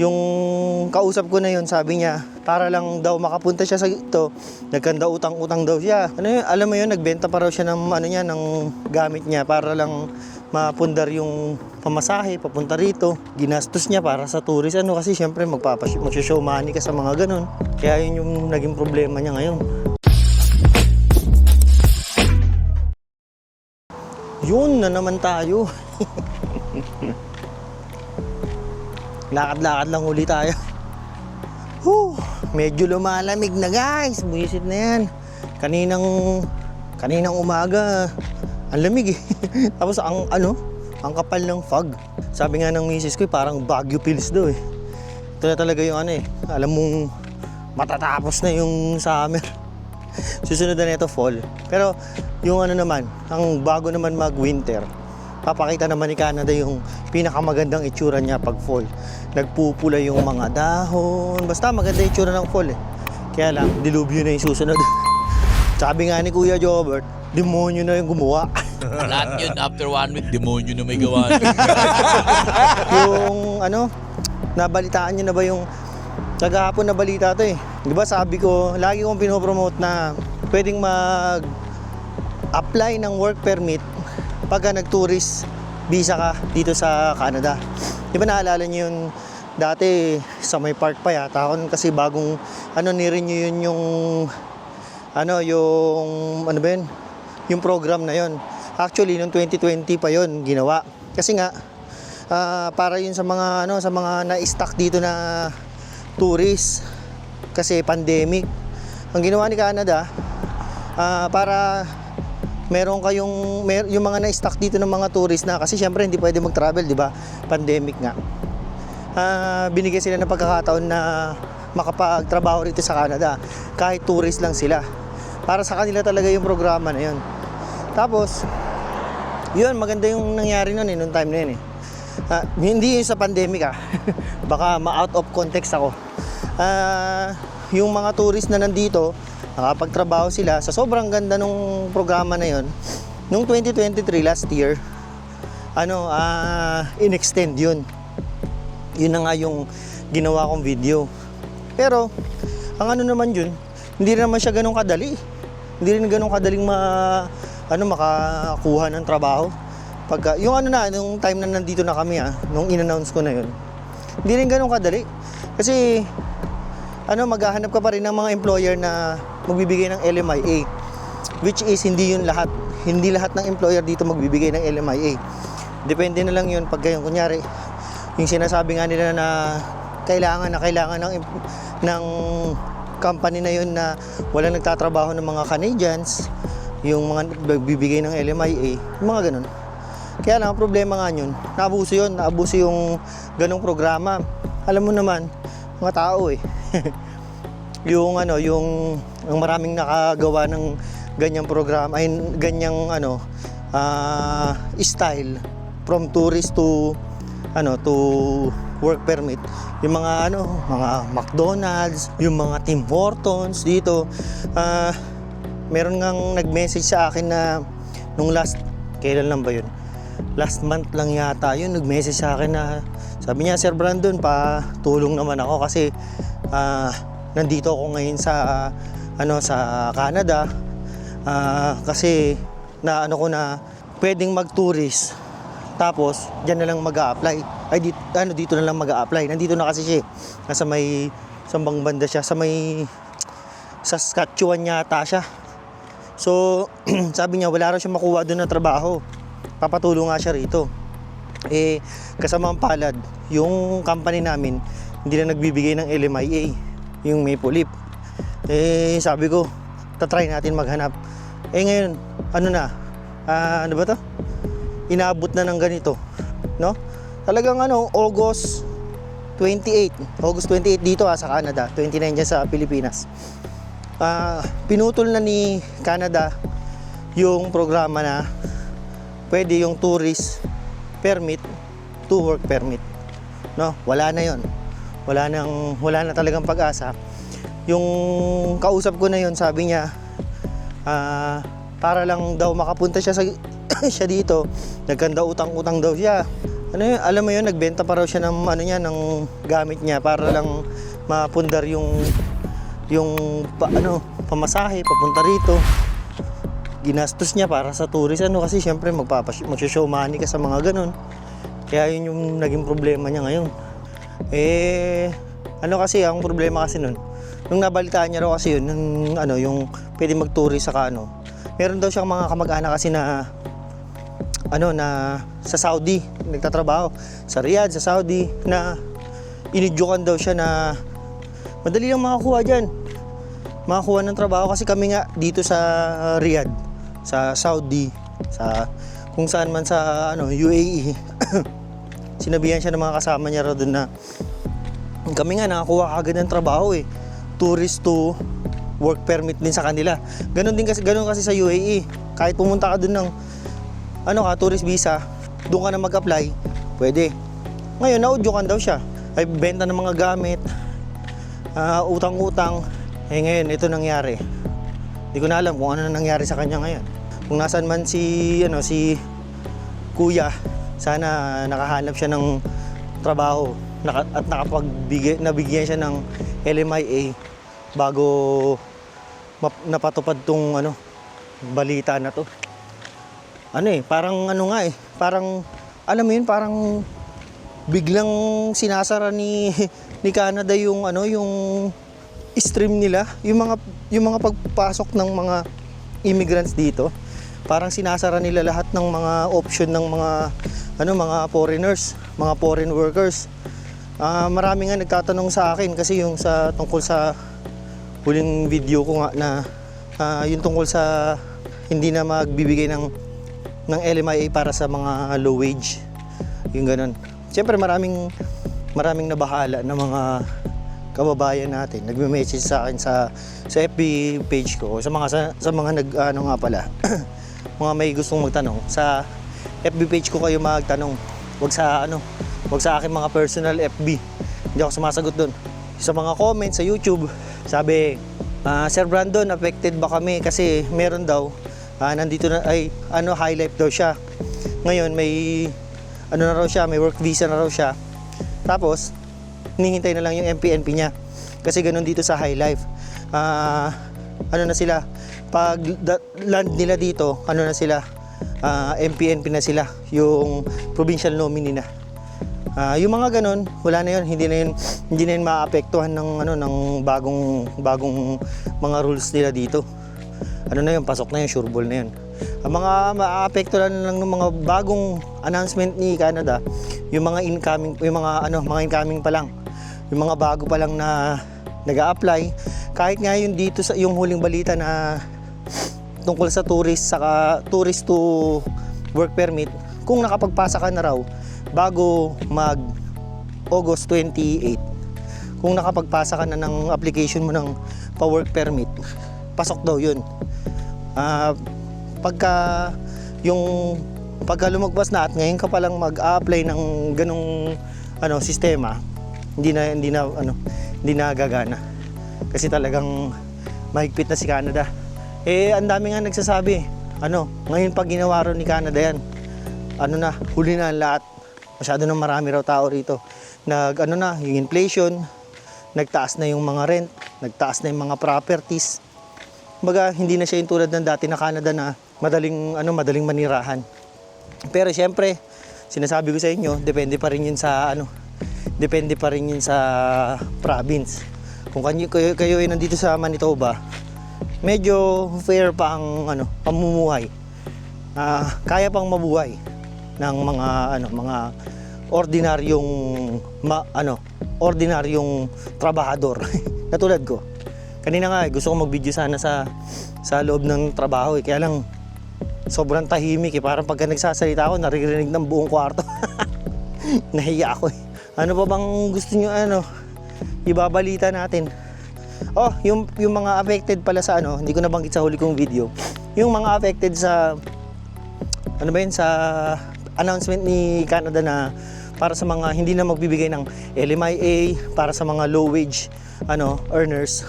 yung kausap ko na yun, sabi niya, para lang daw makapunta siya sa ito, nagkanda utang-utang daw siya. Ano yun, alam mo yun, nagbenta pa raw siya ng ano niya, ng gamit niya para lang mapundar yung pamasahe papunta rito. Ginastos niya para sa tourist ano kasi syempre magpapas magsho-show money ka sa mga ganun. Kaya yun yung naging problema niya ngayon. Yun na naman tayo. Lakad-lakad lang uli tayo. Whew, medyo lumalamig na guys. Buisit na yan. Kaninang kaninang umaga, ang lamig eh. Tapos ang ano, ang kapal ng fog. Sabi nga ng misis ko, eh, parang Baguio Pills daw eh. Ito na talaga yung ano eh. Alam mong matatapos na yung summer. Susunod na nito fall. Pero yung ano naman, ang bago naman mag-winter, papakita naman ni Canada yung pinakamagandang itsura niya pag fall. Nagpupula yung mga dahon. Basta maganda itsura ng fall eh. Kaya lang, dilubyo na yung susunod. Sabi nga ni Kuya Jobert, demonyo na yung gumawa. Lahat yun, after one week, demonyo na may gawa. yung ano, nabalitaan niyo na ba yung Kagahapon na balita to eh. Di ba sabi ko, lagi kong pinopromote na pwedeng mag apply ng work permit pagka nag-tourist visa ka dito sa Canada. Di ba naalala niyo yun dati sa may park pa yata ako kasi bagong ano ni-renew yun yung ano yung ano ba yun? Yung program na yun. Actually noong 2020 pa yun ginawa. Kasi nga ah, para yun sa mga ano sa mga na-stuck dito na tourist kasi pandemic. Ang ginawa ni Canada ah, para meron kayong mer- yung mga na-stuck dito ng mga tourist na kasi syempre hindi pwede mag-travel, di ba? Pandemic nga. Ah, binigyan sila ng pagkakataon na makapagtrabaho rito sa Canada kahit tourist lang sila. Para sa kanila talaga yung programa na yun. Tapos, yun, maganda yung nangyari nun eh, nung time na yun eh. Ah, hindi yun sa pandemic ah. Baka ma-out of context ako. Ah, yung mga tourist na nandito, nakapagtrabaho sila sa sobrang ganda nung programa na yun. Nung 2023 last year, ano, ah, in-extend yun. Yun na nga yung ginawa kong video. Pero, ang ano naman yun, hindi naman siya ganun kadali. Hindi rin ganun kadaling ma, ano, makakuha ng trabaho. Pagka, yung ano na, nung time na nandito na kami ah, nung in-announce ko na yun, hindi rin ganun kadali. Kasi, ano, maghahanap ka pa rin ng mga employer na magbibigay ng LMIA. Which is, hindi yun lahat. Hindi lahat ng employer dito magbibigay ng LMIA. Depende na lang yun pag yung kunyari, yung sinasabi nga nila na kailangan na kailangan ng ng company na yun na wala nagtatrabaho ng mga Canadians, yung mga nagbibigay ng LMIA, yung mga ganun. Kaya lang, ang problema nga yun, naabuso yun, naabuso yung ganong programa. Alam mo naman, mga tao eh. yung ano, yung ang maraming nakagawa ng ganyang programa, ay ganyang ano, ah, style. From tourist to ano to work permit. Yung mga ano mga McDonald's yung mga Tim Hortons dito. Ah meron ngang nag-message sa akin na nung last kailan lang ba yun? Last month lang yata yun nag-message sa akin na sabi niya Sir Brandon pa tulong naman ako kasi ah, nandito ako ngayon sa ano sa Canada. Ah, kasi na ano ko na pwedeng mag-tourist. Tapos diyan na lang mag-a-apply. Ay dito, ano dito na lang mag-a-apply. Nandito na kasi siya eh. nasa may sambang banda siya. Sa may Saskatchewan yata siya. So sabi niya wala raw siya makuha doon na trabaho. Papatulong nga siya rito. Eh kasamang palad. Yung company namin hindi na nagbibigay ng LMIA yung Maple Leaf eh sabi ko tatry natin maghanap. Eh ngayon ano na? Ah, ano ba to? Inaabot na ng ganito no? Talagang ano August 28 August 28 dito ah, sa Canada. 29 dyan sa Pilipinas. Ah, pinutol na ni Canada yung programa na pwede yung tourist permit to work permit no? Wala na yon wala nang wala na talagang pag-asa yung kausap ko na yon sabi niya ah, para lang daw makapunta siya sa siya dito nagkanda utang-utang daw siya ano yun, alam mo yun, nagbenta pa raw siya ng ano niya, ng gamit niya para lang mapundar yung yung pa, ano, pamasahe papunta rito. Ginastos niya para sa tourist ano kasi syempre magpapas magsho-show money ka sa mga ganun. Kaya yun yung naging problema niya ngayon. Eh ano kasi ang problema kasi nun nung nabalitaan niya raw kasi yun nung ano yung pwede mag-tourist sa ano. Meron daw siyang mga kamag-anak kasi na ano na sa Saudi nagtatrabaho sa Riyadh sa Saudi na inidyukan daw siya na madali lang makakuha diyan makakuha ng trabaho kasi kami nga dito sa Riyadh sa Saudi sa kung saan man sa ano UAE sinabihan siya ng mga kasama niya doon na kami nga nakakuha agad ng trabaho eh tourist to work permit din sa kanila ganun din kasi ganun kasi sa UAE kahit pumunta ka doon ng ano ka, tourist visa, doon ka na mag-apply, pwede. Ngayon, naudyukan daw siya. Ay benta ng mga gamit, ah, utang-utang. Eh ngayon, ito nangyari. Hindi ko na alam kung ano na nangyari sa kanya ngayon. Kung nasaan man si, ano, si kuya, sana nakahanap siya ng trabaho at nakapagbigay, nabigyan siya ng LMIA bago map, napatupad tong ano, balita na to ano eh, parang ano nga eh, parang, alam mo yun, parang biglang sinasara ni, ni Canada yung ano, yung stream nila, yung mga, yung mga pagpasok ng mga immigrants dito. Parang sinasara nila lahat ng mga option ng mga, ano, mga foreigners, mga foreign workers. Ah, marami nga nagtatanong sa akin kasi yung sa tungkol sa huling video ko nga na ah, yung tungkol sa hindi na magbibigay ng ng LMIA para sa mga low wage. Yung ganun. Siyempre maraming maraming nabahala ng mga kababayan natin. Nagme-message sa akin sa sa FB page ko sa mga sa, sa mga nag ano nga pala. mga may gustong magtanong sa FB page ko kayo magtanong. Wag sa ano, wag sa akin mga personal FB. Hindi ako sumasagot doon. Sa mga comments sa YouTube, sabi, "Ah, Sir Brandon, affected ba kami kasi meron daw Ah, nandito na ay ano high life daw siya. Ngayon may ano na raw siya, may work visa na raw siya. Tapos hinihintay na lang yung MPNP niya. Kasi ganun dito sa high life. Ah, ano na sila? Pag land nila dito, ano na sila? Ah, MPNP na sila, yung provincial nominee na. Ah, yung mga ganun, wala na yun, hindi na yun, hindi na yun maapektuhan ng ano ng bagong bagong mga rules nila dito ano na yun, pasok na yun, sure ball na yun. Ang mga maaapekto lang ng mga bagong announcement ni Canada, yung mga incoming, yung mga ano, mga incoming pa lang. Yung mga bago pa lang na nag apply kahit nga yun dito sa yung huling balita na tungkol sa tourist saka tourist to work permit, kung nakapagpasa ka na raw bago mag August 28, kung nakapagpasa ka na ng application mo ng pa-work permit, pasok daw yun. Ah, pagka yung pagka lumagpas na at ngayon ka palang mag-apply ng ganong ano sistema, hindi na hindi na ano, hindi na gagana. Kasi talagang mahigpit na si Canada. Eh ang dami nga nagsasabi, ano, ngayon pag ginawa ni Canada yan, ano na, huli na ang lahat. Masyado nang marami raw tao rito. Nag ano na, yung inflation, nagtaas na yung mga rent, nagtaas na yung mga properties. Baga, hindi na siya yung tulad ng dati na Canada na madaling, ano, madaling manirahan. Pero siyempre, sinasabi ko sa inyo, depende pa rin yun sa, ano, depende pa rin yun sa province. Kung kayo, kayo ay nandito sa Manitoba, medyo fair pa ang, ano, pamumuhay. Ah, kaya pang mabuhay ng mga, ano, mga ordinaryong, ma, ano, ordinaryong trabahador. Katulad ko. Kanina nga, eh, gusto ko mag-video sana sa sa loob ng trabaho eh. Kaya lang, sobrang tahimik eh. Parang pagka nagsasalita ako, naririnig ng buong kwarto. Nahiya ako eh. Ano pa bang gusto nyo ano, ibabalita natin? Oh, yung, yung mga affected pala sa ano, hindi ko nabanggit sa huli kong video. Yung mga affected sa, ano ba yun, sa announcement ni Canada na para sa mga hindi na magbibigay ng LMIA, para sa mga low wage ano, earners,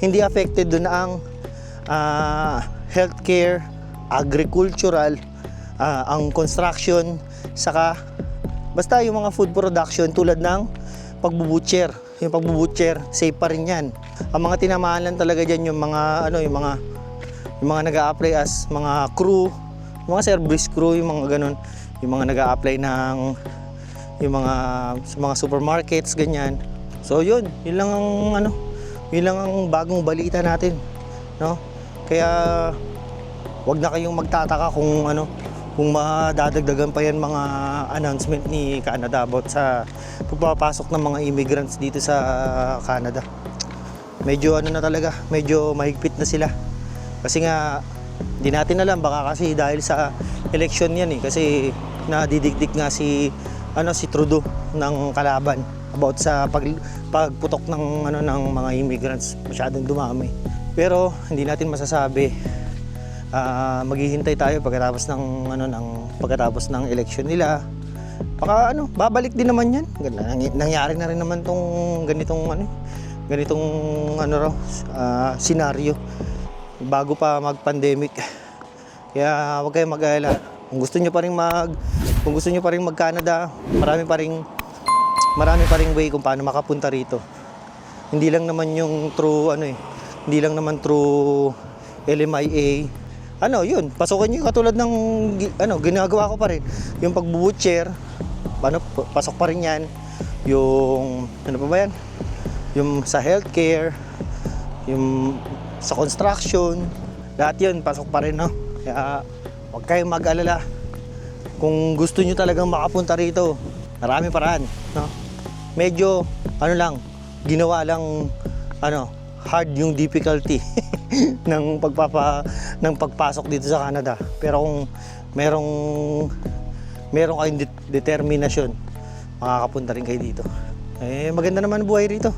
hindi affected doon ang ah, healthcare, agricultural, ah, ang construction, saka Basta yung mga food production tulad ng pagbubutcher. Yung pagbubutcher, safe pa rin yan. Ang mga tinamaan lang talaga dyan yung mga, ano, yung mga, yung mga nag apply as mga crew, mga service crew, yung mga ganun. Yung mga nag apply ng, yung mga, sa mga supermarkets, ganyan. So yun, yun lang ang, ano, yun lang ang bagong balita natin. No? Kaya, wag na kayong magtataka kung ano, kung madadagdagan pa yan mga announcement ni Canada about sa pagpapasok ng mga immigrants dito sa Canada. Medyo ano na talaga, medyo mahigpit na sila. Kasi nga, hindi natin alam, baka kasi dahil sa election yan eh, kasi nadidikdik nga si, ano, si Trudeau ng kalaban about sa pag, pagputok ng, ano, ng mga immigrants, masyadong dumami. Pero hindi natin masasabi Ah, maghihintay tayo pagkatapos ng ano ng pagkatapos ng election nila. Baka ano, babalik din naman 'yan. Nangy- nangyari na rin naman tong ganitong ano, ganitong ano raw ah, senaryo bago pa mag-pandemic. Kaya huwag kayong mag-alala. Kung gusto niyo pa rin mag kung gusto niyo pa rin mag-Canada, marami pa rin marami pa ring way kung paano makapunta rito. Hindi lang naman yung true ano eh. Hindi lang naman true LMIA. Ano, yun, pasukan niyo yung katulad ng ano, ginagawa ko pa rin. Yung pagbubutcher, ano, pasok pa rin yan. Yung, ano pa ba yan? Yung sa healthcare, yung sa construction, lahat yun, pasok pa rin, no? Kaya, huwag kayong mag-alala. Kung gusto nyo talagang makapunta rito, marami paraan, no? Medyo, ano lang, ginawa lang, ano, hard yung difficulty ng pagpapa ng pagpasok dito sa Canada. Pero kung merong merong kayong det- determinasyon, makakapunta rin kayo dito. Eh maganda naman buhay rito.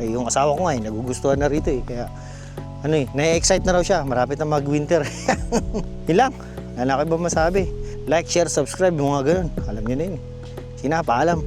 Eh, yung asawa ko nga eh, nagugustuhan na rito eh. Kaya ano eh, na-excite na raw siya. Marapit na mag-winter. Yun lang. Wala na kayo ba masabi? Like, share, subscribe, yung mga ganun. Alam niyo na yun. eh. Sige na, paalam.